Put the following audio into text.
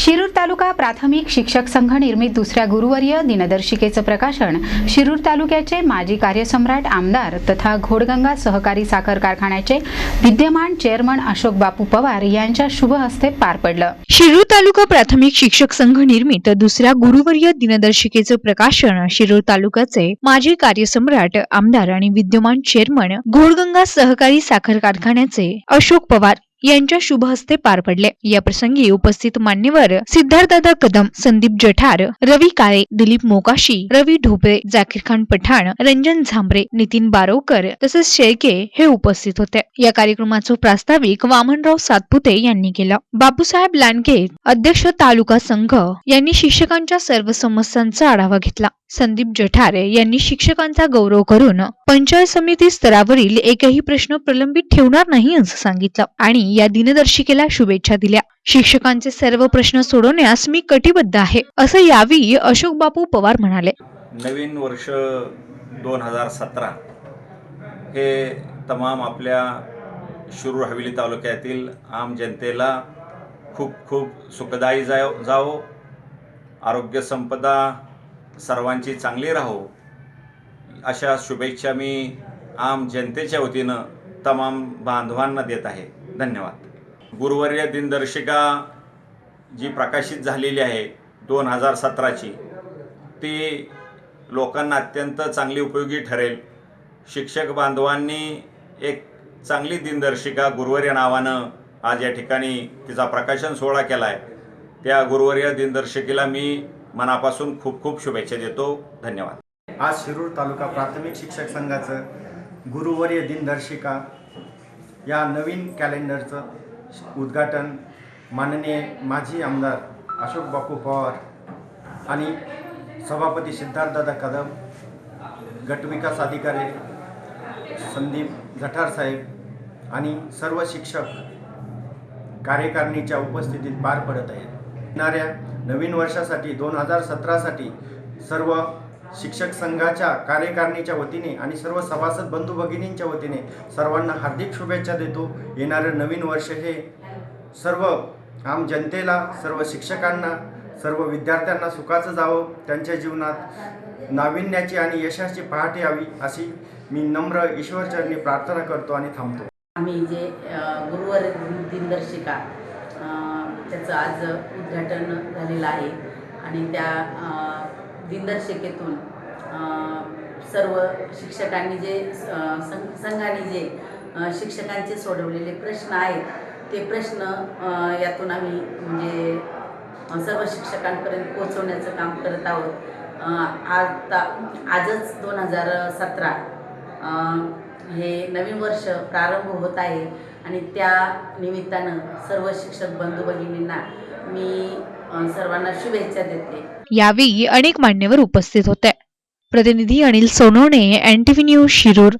शिरूर तालुका प्राथमिक शिक्षक संघ निर्मित दुसऱ्या गुरुवर्य दिनदर्शिकेचं प्रकाशन. शिरूर तालुक्याचे माजी कार्यसम्राट आमदार तथा घोडगंगा सहकारी साखर कारखान्याचे विद्यमान चेअरमन अशोक बापू पवार यांच्या शुभ हस्ते पार पडलं. शिरूर तालुका प्राथमिक शिक्षक संघ निर्मित दुसऱ्या गुरुवर्य दिनदर्शिकेचं प्रकाशन शिरूर तालुक्याचे माजी कार्यसम्राट आमदार आणि विद्यमान चेअरमन घोडगंगा सहकारी साखर कारखान्याचे अशोक पवार यांच्या शुभ हस्ते पार पडले. या प्रसंगी उपस्थित मान्यवर सिद्धार्थदादा कदम संदीप जठार रवी काळे दिलीप मोकाशी रवी ढोबळे जाकीर खान पठाण रंजन झांबरे नितीन बारोकर तसेच शेळके हे उपस्थित होते. या कार्यक्रमाचं प्रास्ताविक वामनराव सातपुते यांनी केलं. बापूसाहेब लांडगे अध्यक्ष तालुका संघ यांनी शिक्षकांच्या सर्व समस्यांचा आढावा घेतला. संदीप जठारे यांनी शिक्षकांचा गौरव करून पंचायत समिती स्तरावरील एकही प्रश्न प्रलंबित ठेवणार नाही असं सांगितलं. आणि या दिनदर्शिकेला शुभेच्छा दिल्या. शिक्षकांचे सर्व प्रश्न सोडवण्यास मी कटिबद्ध आहे असं यावेळी अशोक बापू पवार म्हणाले. नवीन वर्ष दोन हजार सतरा हे तमाम आपल्या शुरू हवेली तालुक्यातील आम जनतेला खूप खूप सुखदायी जाव जावो. आरोग्य संपदा सर्वांची चांगली राहो. अशा शुभेच्छा मी आम जनतेच्या वतीनं तमाम बांधवांना देत आहे. धन्यवाद. गुरुवर्य दिनदर्शिका जी प्रकाशित झालेली आहे दोन हजार सतराची ती लोकांना अत्यंत चांगली उपयोगी ठरेल. शिक्षक बांधवांनी एक चांगली दिनदर्शिका गुरुवर्य नावानं आज या ठिकाणी तिचा प्रकाशन सोहळा केला आहे त्या गुरुवर्य दिनदर्शिकेला मी मनापासून खूप खूप शुभेच्छा देतो. धन्यवाद. आज शिरूर तालुका प्राथमिक शिक्षक संघाचं गुरुवर्य दिनदर्शिका या नवीन कॅलेंडरचं उद्घाटन माननीय माजी आमदार अशोक बापू पवार आणि सभापती सिद्धार्थदादा कदम गटविकास अधिकारी संदीप जठार साहेब आणि सर्व शिक्षक कार्यकारिणीच्या उपस्थितीत पार पडत आहेत. येणाऱ्या नवीन वर्षासाठी दोन हजार सतरासाठी सर्व शिक्षक संघाच्या कार्यकारिणीच्या वतीने आणि सर्व सभासद बंधू भगिनींच्या वतीने सर्वांना हार्दिक शुभेच्छा देतो. येणारं नवीन वर्ष हे सर्व आम जनतेला सर्व शिक्षकांना सर्व विद्यार्थ्यांना सुखाचं जावं. त्यांच्या जीवनात नाविन्याची आणि यशाची पहाट यावी अशी मी नम्र ईश्वरचरणी प्रार्थना करतो आणि थांबतो. आम्ही जे गुरुवार दिनदर्शिका त्याचं आज उद्घाटन झालेलं आहे. आणि त्या दिनदर्शिकेतून सर्व शिक्षकांनी जे अ, संघाने जे शिक्षकांचे सोडवलेले प्रश्न आहेत ते प्रश्न यातून आम्ही म्हणजे सर्व शिक्षकांपर्यंत पोहोचवण्याचं काम करत आहोत. आता आजच दोन हजार सतरा हे नवीन वर्ष प्रारंभ होत आहे आणि त्या निमित्तानं सर्व शिक्षक बंधू भगिनींना मी सर्वांना शुभेच्छा देते. यावेळी अनेक मान्यवर उपस्थित होते. प्रतिनिधी अनिल सोनवणे एन न्यूज शिरूर.